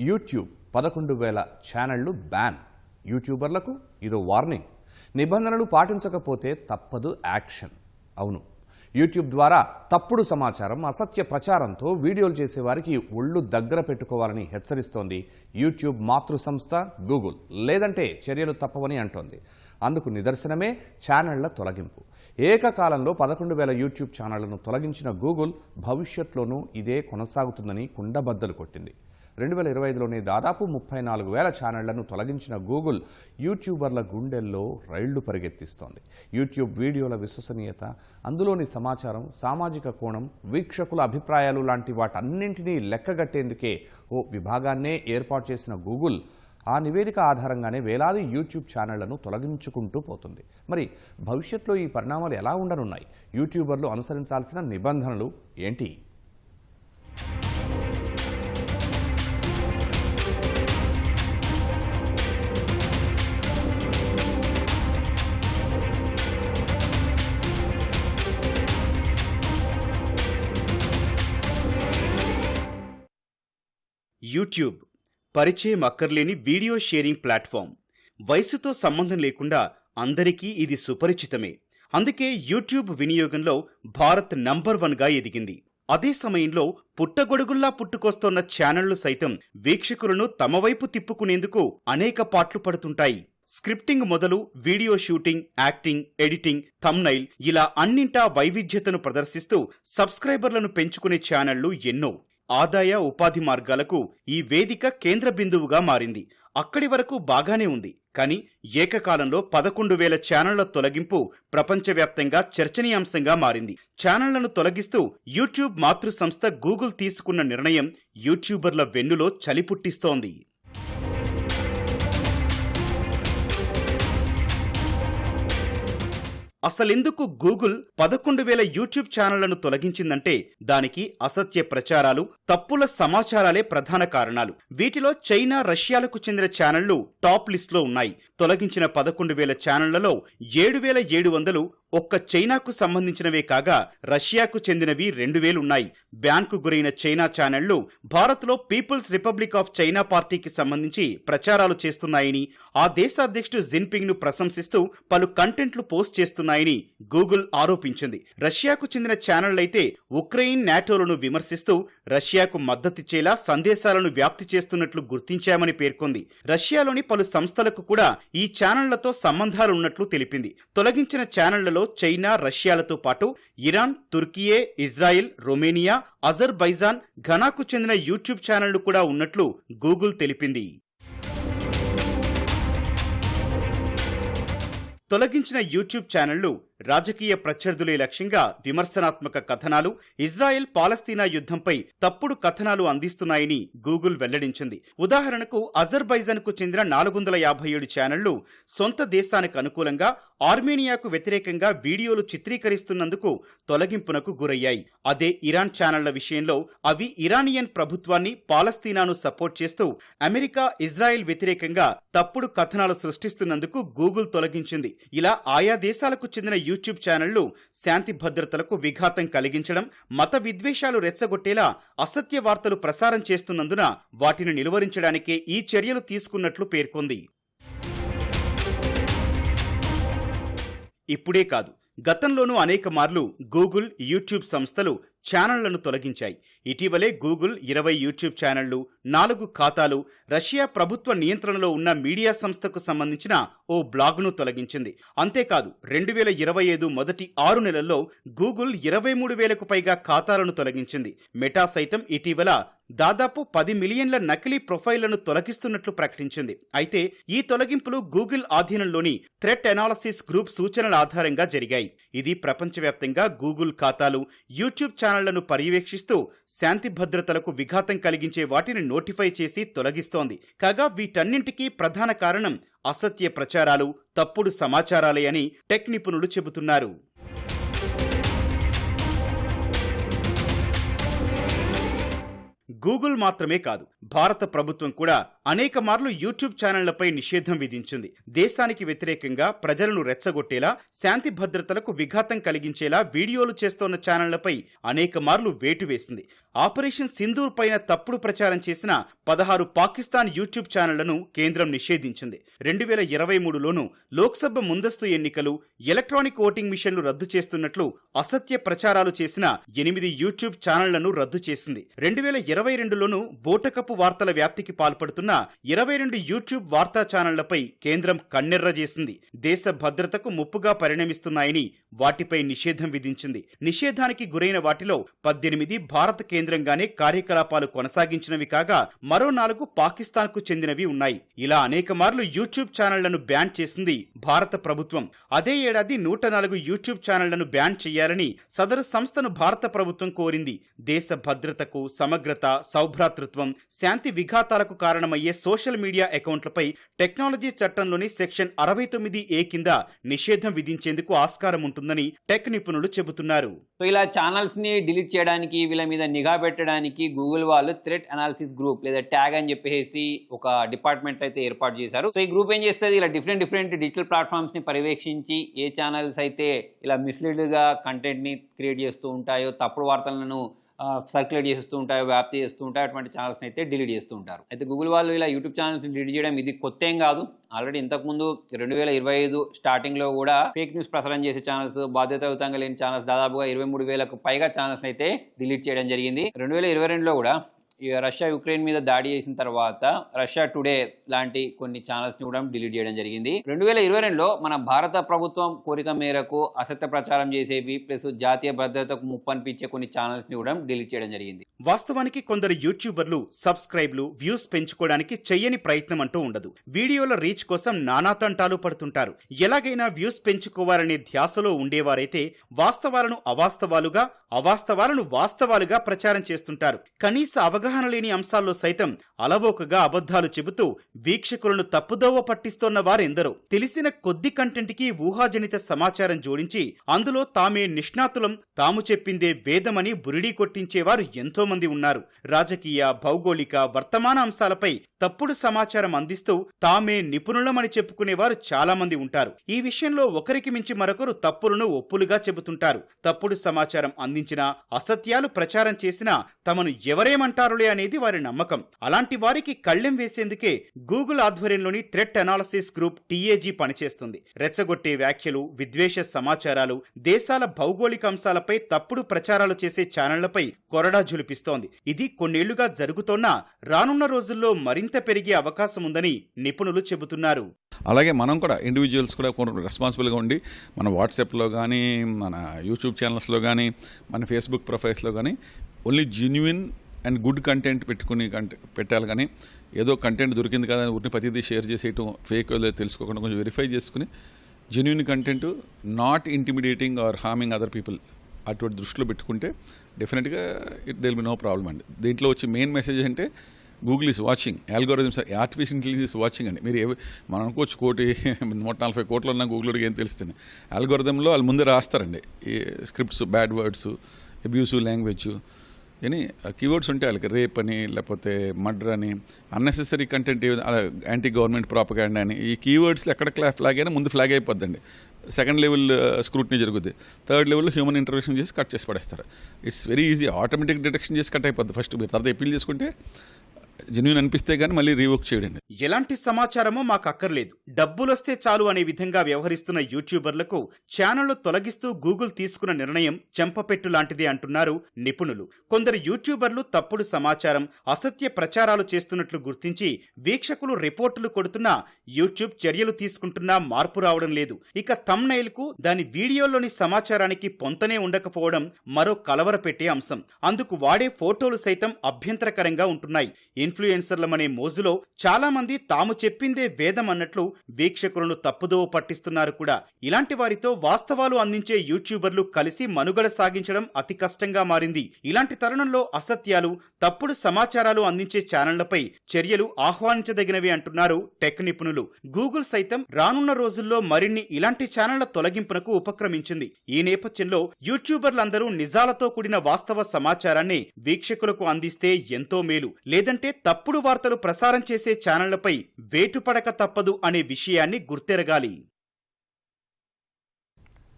YouTube పదకొండు వేల ఛానళ్ళు బ్యాన్. యూట్యూబర్లకు ఇదో వార్నింగ్. నిబంధనలు పాటించకపోతే తప్పదు యాక్షన్. అవును. యూట్యూబ్ ద్వారా తప్పుడు సమాచారం అసత్య ప్రచారంతో వీడియోలు చేసేవారికి ఒళ్ళు దగ్గర పెట్టుకోవాలని హెచ్చరిస్తోంది యూట్యూబ్ మాతృ సంస్థ గూగుల్. లేదంటే చర్యలు తప్పవని అంటోంది. అందుకు నిదర్శనమే ఛానళ్ళ తొలగింపు. ఏకకాలంలో పదకొండు వేల యూట్యూబ్ ఛానళ్ళను తొలగించిన గూగుల్ భవిష్యత్తులోనూ ఇదే కొనసాగుతుందని కుండబద్దలు కొట్టింది. రెండు వేల ఇరవై ఐదులోనే దాదాపు ముప్పై నాలుగు వేల ఛానళ్ళను తొలగించిన గూగుల్ యూట్యూబర్ల గుండెల్లో రైళ్ళు పరిగెత్తిస్తోంది. యూట్యూబ్ వీడియోల విశ్వసనీయత అందులోని సమాచారం సామాజిక కోణం వీక్షకుల అభిప్రాయాలు లాంటి వాటన్నింటినీ లెక్కగట్టేందుకే ఓ విభాగాన్నే ఏర్పాటు చేసిన గూగుల్ ఆ నివేదిక ఆధారంగానే వేలాది యూట్యూబ్ ఛానళ్ళను తొలగించుకుంటూ పోతుంది. మరి భవిష్యత్తులో ఈ పరిణామాలు ఎలా ఉండనున్నాయి? యూట్యూబర్లు అనుసరించాల్సిన నిబంధనలు ఏంటి? యూట్యూబ్. పరిచయం అక్కర్లేని వీడియో షేరింగ్ ప్లాట్ఫామ్. వయసుతో సంబంధం లేకుండా అందరికీ ఇది సుపరిచితమే. అందుకే యూట్యూబ్ వినియోగంలో భారత్ నంబర్ వన్గా ఎదిగింది. అదే సమయంలో పుట్టగొడుగుల్లా పుట్టుకొస్తోన్న ఛానళ్ళు సైతం వీక్షకులను తమ వైపు తిప్పుకునేందుకు అనేక పాట్లు పడుతుంటాయి. స్క్రిప్టింగ్ మొదలు video shooting acting editing thumbnail ఇలా అన్నింటా వైవిధ్యతను ప్రదర్శిస్తూ సబ్స్క్రైబర్లను పెంచుకునే ఛానళ్ళు ఎన్నో. ఆదాయ ఉపాధి మార్గాలకు ఈ వేదిక కేంద్ర బిందువుగా మారింది. అక్కడి వరకు బాగానే ఉంది. కానీ ఏకకాలంలో పదకొండు వేల ఛానళ్ళ తొలగింపు ప్రపంచవ్యాప్తంగా చర్చనీయాంశంగా మారింది. ఛానళ్ళను తొలగిస్తూ యూట్యూబ్ మాతృ సంస్థ గూగుల్ తీసుకున్న నిర్ణయం యూట్యూబర్ల వెన్నులో చలి పుట్టిస్తోంది. అసలెందుకు గూగుల్ పదకొండు వేల యూట్యూబ్ ఛానళ్ళను తొలగించిందంటే దానికి అసత్య ప్రచారాలు తప్పుల సమాచారాలే ప్రధాన కారణాలు. వీటిలో చైనా రష్యాలకు చెందిన ఛానళ్ళు టాప్ లిస్ట్లో ఉన్నాయి. తొలగించిన పదకొండు వేల ఛానళ్ళలో ఏడు వేల ఏడు వందలు ఒక్క చైనాకు సంబంధించినవే కాగా రష్యాకు చెందినవి రెండు వేలున్నాయి బ్యాన్కు గురైన చైనా ఛానళ్ళు భారత్లో పీపుల్స్ రిపబ్లిక్ ఆఫ్ చైనా పార్టీకి సంబంధించి ప్రచారాలు చేస్తున్నాయని ఆ దేశ అధ్యక్షుడు ప్రశంసిస్తూ పలు కంటెంట్లు పోస్ట్ చేస్తున్నాయని గూగుల్ ఆరోపించింది. రష్యాకు చెందిన ఛానళ్ళైతే ఉక్రెయిన్ నాటోలను విమర్శిస్తూ రష్యాకు మద్దతిచ్చేలా సందేశాలను వ్యాప్తి చేస్తున్నట్లు గుర్తించామని పేర్కొంది. రష్యాలోని పలు సంస్థలకు కూడా ఈ ఛానళ్ళతో సంబంధాలున్నట్లు తెలిపింది. తొలగించిన ఛానళ్ళలో చైనా రష్యాలతో పాటు Iran Turkiye Israel Romania Azerbaijan ఘనాకు చెందిన యూట్యూబ్ ఛానళ్ళు కూడా ఉన్నట్లు గూగుల్ తెలిపింది. తొలగించిన యూట్యూబ్ ఛానళ్ళు రాజకీయ ప్రత్యర్థులే లక్ష్యంగా విమర్శనాత్మక కథనాలు ఇజ్రాయెల్ పాలస్తీనా యుద్ధంపై తప్పుడు కథనాలు అందిస్తున్నాయని గూగుల్ వెల్లడించింది. ఉదాహరణకు అజర్బైజాన్కు చెందిన నాలుగు వందల యాభై ఏడు ఛానళ్ళు సొంత దేశానికి అనుకూలంగా ఆర్మేనియాకు వ్యతిరేకంగా వీడియోలు చిత్రీకరిస్తున్నందుకు తొలగింపునకు గురయ్యాయి. అదే ఇరాన్ ఛానళ్ళ విషయంలో అవి ఇరానియన్ ప్రభుత్వాన్ని పాలస్తీనాను సపోర్ట్ చేస్తూ అమెరికా ఇజ్రాయెల్ వ్యతిరేకంగా తప్పుడు కథనాలు సృష్టిస్తున్నందుకు గూగుల్ తొలగించింది. ఇలా ఆయా దేశాలకు చెందిన యూట్యూబ్ ఛానళ్ళు శాంతి భద్రతలకు విఘాతం కలిగించడం మత విద్వేషాలు రెచ్చగొట్టేలా అసత్య వార్తలు ప్రసారం చేస్తున్నందున వాటిని నిలువరించడానికే ఈ చర్యలు తీసుకున్నట్లు పేర్కొంది. ఇప్పుడే కాదు గతంలోనూ అనేక మార్లు గూగుల్ యూట్యూబ్ సంస్థలు ఛానళ్ళను తొలగించాయి. ఇటీవలే గూగుల్ ఇరవై యూట్యూబ్ ఛానళ్ళు నాలుగు ఖాతాలు రష్యా ప్రభుత్వ నియంత్రణలో ఉన్న మీడియా సంస్థకు సంబంధించిన ఓ బ్లాగ్ను తొలగించింది. అంతేకాదు రెండు వేల ఇరవై ఐదు మొదటి ఆరు నెలల్లో గూగుల్ ఇరవై మూడు వేలకు పైగా ఖాతాలను తొలగించింది. మెటా సైతం ఇటీవల దాదాపు పది మిలియన్ల నకిలీ ప్రొఫైళ్ళను తొలగిస్తున్నట్లు ప్రకటించింది. అయితే ఈ తొలగింపులు గూగుల్ ఆధీనంలోని థ్రెట్ అనాలసిస్ గ్రూప్ సూచనల ఆధారంగా జరిగాయి. ఇది ప్రపంచవ్యాప్తంగా గూగుల్ ఖాతాలు యూట్యూబ్ ఛానళ్ళను పర్యవేక్షిస్తూ శాంతి భద్రతలకు విఘాతం కలిగించే వాటిని నోటిఫై చేసి తొలగిస్తోంది. కాగా వీటన్నింటికీ ప్రధాన కారణం అసత్య ప్రచారాలు తప్పుడు సమాచారాలే అని టెక్ నిపుణులు చెబుతున్నారు. గూగుల్ మాత్రమే కాదు భారత ప్రభుత్వం కూడా అనేక మార్లు యూట్యూబ్ ఛానళ్ళపై నిషేధం విధించింది. దేశానికి వ్యతిరేకంగా ప్రజలను రెచ్చగొట్టేలా శాంతి భద్రతలకు విఘాతం కలిగించేలా వీడియోలు చేస్తోన్న ఛానళ్ళపై అనేక మార్లు వేటు వేసింది. ఆపరేషన్ సింధూర్ పైన తప్పుడు ప్రచారం చేసిన పదహారు పాకిస్తాన్ యూట్యూబ్ ఛానళ్ళను కేంద్రం నిషేధించింది. రెండు వేల ఇరవై మూడులోనూ లోక్సభ ముందస్తు ఎన్నికలు ఎలక్ట్రానిక్ ఓటింగ్ మిషన్లు రద్దు చేస్తున్నట్లు అసత్య ప్రచారాలు చేసిన ఎనిమిది యూట్యూబ్ ఛానళ్ళను రద్దు చేసింది. రెండు వేల ఇరవై రెండులోనూ బోటకపు వార్తల వ్యాప్తికి పాల్పడుతున్న ఇరవై రెండు యూట్యూబ్ వార్తా ఛానళ్ళపై కేంద్రం కన్నెర్ర చేసింది. దేశ భద్రతకు ముప్పుగా పరిణమిస్తున్నాయని వాటిపై నిషేధం విధించింది. నిషేధానికి గురైన వాటిలో పద్దెనిమిది భారత కేంద్రంగానే కార్యకలాపాలు కొనసాగించినవి కాగా మరో నాలుగు పాకిస్తాన్కు చెందినవి ఉన్నాయి. ఇలా అనేక మార్లు యూట్యూబ్ ఛానళ్ళను బ్యాన్ చేసింది భారత ప్రభుత్వం. అదే ఏడాది నూట నాలుగు యూట్యూబ్ ఛానళ్ళను బ్యాన్ చేయాలని సదరు సంస్థను భారత ప్రభుత్వం కోరింది. దేశ భద్రతకు సమగ్రత సౌభ్రాతృత్వం శాంతి విఘాతాలకు కారణమయ్యే సోషల్ మీడియా అకౌంట్లపై టెక్నాలజీ చట్టంలోని సెక్షన్ అరవై తొమ్మిది ఏ కింద నిషేధం విధించేందుకు ఆస్కారం ఉంటుందని టెక్ నిపుణులు చెబుతున్నారు. సో ఇలా ఛానల్స్ని డిలీట్ చేయడానికి వీళ్ళ మీద నిఘా పెట్టడానికి గూగుల్ వాళ్ళు థ్రెట్ అనాలిసిస్ గ్రూప్ లేదా ట్యాగ్ అని చెప్పేసి ఒక డిపార్ట్మెంట్ అయితే ఏర్పాటు చేశారు. సో ఈ గ్రూప్ ఏం చేస్తుంది? ఇలా డిఫరెంట్ డిఫరెంట్ డిజిటల్ ప్లాట్ఫామ్స్ని పర్యవేక్షించి ఏ ఛానల్స్ అయితే ఇలా మిస్లీడ్గా కంటెంట్ని క్రియేట్ చేస్తూ ఉంటాయో తప్పుడు వార్తలను సర్క్యులేట్ చేస్తూ ఉంటాయో వ్యాప్తి చేస్తూ ఉంటాయో అటువంటి ఛానల్స్ని అయితే డిలీట్ చేస్తూ ఉంటారు. అయితే గూగుల్ వాళ్ళు ఇలా యూట్యూబ్ ఛానల్స్ని డిలీట్ చేయడం ఇది కొత్త ఏం కాదు. ఆల్రెడీ ఇంతకుముందు రెండు వేల ఇరవై ఐదు స్టార్టింగ్లో కూడా ఫేక్ న్యూస్ ప్రసారం చేసే ఛానల్స్ బాధ్యతాయుతంగా లేని ఛానల్స్ దాదాపుగా ఇరవై మూడు వేలకు పైగా ఛానల్స్ అయితే డిలీట్ చేయడం జరిగింది. రెండు వేల ఇరవై రెండులో కూడా రష్యా యుక్రెయిన్ మీద దాడి చేసిన తర్వాత రష్యా టుడే లాంటి కొన్ని ఛానల్స్ని కూడా డిలీట్ చేయడం జరిగింది. రెండు వేల ఇరవై రెండులో మన భారత ప్రభుత్వం కోరిక మేరకు అసత్య ప్రచారం చేసేవి ప్లస్ జాతీయ భద్రతకు ముప్పు అనిపించే కొన్ని ఛానల్స్ని కూడా డిలీట్ చేయడం జరిగింది. వాస్తవానికి కొందరు యూట్యూబర్లు సబ్స్క్రైబ్లు వ్యూస్ పెంచుకోవడానికి చెయ్యని ప్రయత్నం అంటూ ఉండదు. వీడియోల రీచ్ కోసం నానా తంటాలు పడుతుంటారు. ఎలాగైనా వ్యూస్ పెంచుకోవాలనే ధ్యాసలో ఉండేవారైతే వాస్తవాలను అవాస్తవాలుగా అవాస్తవాలను వాస్తవాలుగా ప్రచారం చేస్తుంటారు. కనీస అవగాహన లేని అంశాల్లో సైతం అలవోకగా అబద్ధాలు చెబుతూ వీక్షకులను తప్పుదోవ పట్టిస్తోన్న వారెందరో. తెలిసిన కొద్ది కంటెంట్కి ఊహాజనిత సమాచారం జోడించి అందులో తామే నిష్ణాతులం తాము చెప్పిందే వేదమని బురిడీ కొట్టించేవారు ఎంతో మంది ఉన్నారు. రాజకీయ భౌగోళిక వర్తమాన అంశాలపై తప్పుడు సమాచారం అందిస్తూ తామే నిపుణులమని చెప్పుకునేవారు చాలా మంది ఉంటారు. ఈ విషయంలో ఒకరికి మించి మరొకరు తప్పులను ఒప్పులుగా చెబుతుంటారు. తప్పుడు సమాచారం అందించినా అసత్యాలు ప్రచారం చేసినా తమను ఎవరేమంటారులే అనేది వారి నమ్మకం. అలాంటి వారికి కళ్ళెం వేసేందుకే గూగుల్ ఆధ్వర్యంలోని థ్రెట్ అనాలసిస్ గ్రూప్ టీఏజీ పనిచేస్తుంది. రెచ్చగొట్టే వ్యాఖ్యలు విద్వేష సమాచారాలు దేశాల భౌగోళిక అంశాలపై తప్పుడు ప్రచారాలు చేసే ఛానళ్ళపై కొరడా జులిపిస్తోంది ఇది కొన్నేళ్ళుగా జరుగుతోన్న రానున్న రోజుల్లో మరింత పెరిగే అవకాశం ఉందని నిపుణులు చెబుతున్నారు. అలాగే మనం కూడా ఇండివిజువల్స్ కూడా కొన్ని రెస్పాన్సిబుల్గా ఉండి మన వాట్సాప్లో కానీ మన యూట్యూబ్ ఛానల్స్లో కానీ మన ఫేస్బుక్ ప్రొఫైల్స్లో కానీ only genuine and good content పెట్టుకుని కంటే పెట్టాలి కానీ ఏదో కంటెంట్ దొరికింది కదా ఊరిని ప్రతిదీ షేర్ చేసేయటం ఫేక్ తెలుసుకోకుండా కొంచెం వెరిఫై చేసుకుని genuine content not intimidating or harming other people అటువంటి దృష్టిలో పెట్టుకుంటే డెఫినెట్గా it will be no problem అండి. దీంట్లో వచ్చి మెయిన్ మెసేజ్ అంటే Google is watching algorithms artificial intelligence is watching అండి. మీరు ఏ మనం అనుకోవచ్చు కోటి నూట నలభై కోట్లు ఉన్న గూగుల్ ఏం తెలుస్తుంది? ఆల్గోరిథంలో వాళ్ళు ముందే రాస్తారండి. ఈ scripts bad words abusive language అని కీవర్డ్స్ ఉంటాయి వాళ్ళకి. రేప్ అని లేకపోతే మర్డర్ అని unnecessary content anti government propaganda అని. ఈ కీవర్డ్స్లో ఎక్కడ క్లా ఫ్లాగ్ అయినా ముందు ఫ్లాగ్ అయిపోద్దండి. సెకండ్ లెవెల్ స్క్రూటినీ జరుగుద్ది. థర్డ్ లెవెల్లో హ్యూమన్ ఇంటర్వ్యూషన్ చేసి కట్ చేసి పడేస్తారు. It's very easy automatic detection చేసి కట్ అయిపోద్ది. ఫస్ట్ మీరు తర్వాత అప్పీల్ చేసుకుంటే జెన్యున్ అనిపిస్తే కానీ మళ్ళీ రీవర్క్ చేయడండి ఎలాంటి సమాచారమో మాకు అక్కర్లేదు డబ్బులొస్తే చాలు అనే విధంగా వ్యవహరిస్తున్న యూట్యూబర్లకు ఛానళ్ళు తొలగిస్తూ గూగుల్ తీసుకున్న నిర్ణయం చెంపపెట్టు లాంటిది అంటున్నారు నిపుణులు. కొందరు యూట్యూబర్లు తప్పుడు సమాచారం అసత్య ప్రచారాలు చేస్తున్నట్లు గుర్తించి వీక్షకులు రిపోర్టులు కొడుతున్నా యూట్యూబ్ చర్యలు తీసుకుంటున్నా మార్పు రావడం లేదు. ఇక తమ్నైల్కు దాని వీడియోలోని సమాచారానికి పొంతనే ఉండకపోవడం మరో కలవరపెట్టే అంశం. అందుకు వాడే ఫోటోలు సైతం అభ్యంతరకరంగా ఉంటున్నాయి. ఇన్ఫ్లుయెన్సర్లమనే మోజులో చాలా మంది తాము చెప్పిందే వేదం అన్నట్లు వీక్షకులను తప్పుదోవ పట్టిస్తున్నారు కూడా. ఇలాంటి వారితో వాస్తవాలు అందించే యూట్యూబర్లు కలిసి మనుగడ సాగించడం అతి కష్టంగా మారింది. ఇలాంటి తరుణంలో అసత్యాలు తప్పుడు సమాచారాలు అందించే ఛానళ్ళపై చర్యలు ఆహ్వానించదగినవి అంటున్నారు టెక్ నిపుణులు. గూగుల్ సైతం రానున్న రోజుల్లో మరిన్ని ఇలాంటి ఛానళ్ళ తొలగింపునకు ఉపక్రమించింది. ఈ నేపథ్యంలో యూట్యూబర్లందరూ నిజాలతో కూడిన వాస్తవ సమాచారాన్ని వీక్షకులకు అందిస్తే ఎంతో మేలు. లేదంటే తప్పుడు వార్తలు ప్రసారం చేసే ఛానళ్ళపై వేటుపడక తప్పదు అనే విషయాన్ని గుర్తెరగాలి.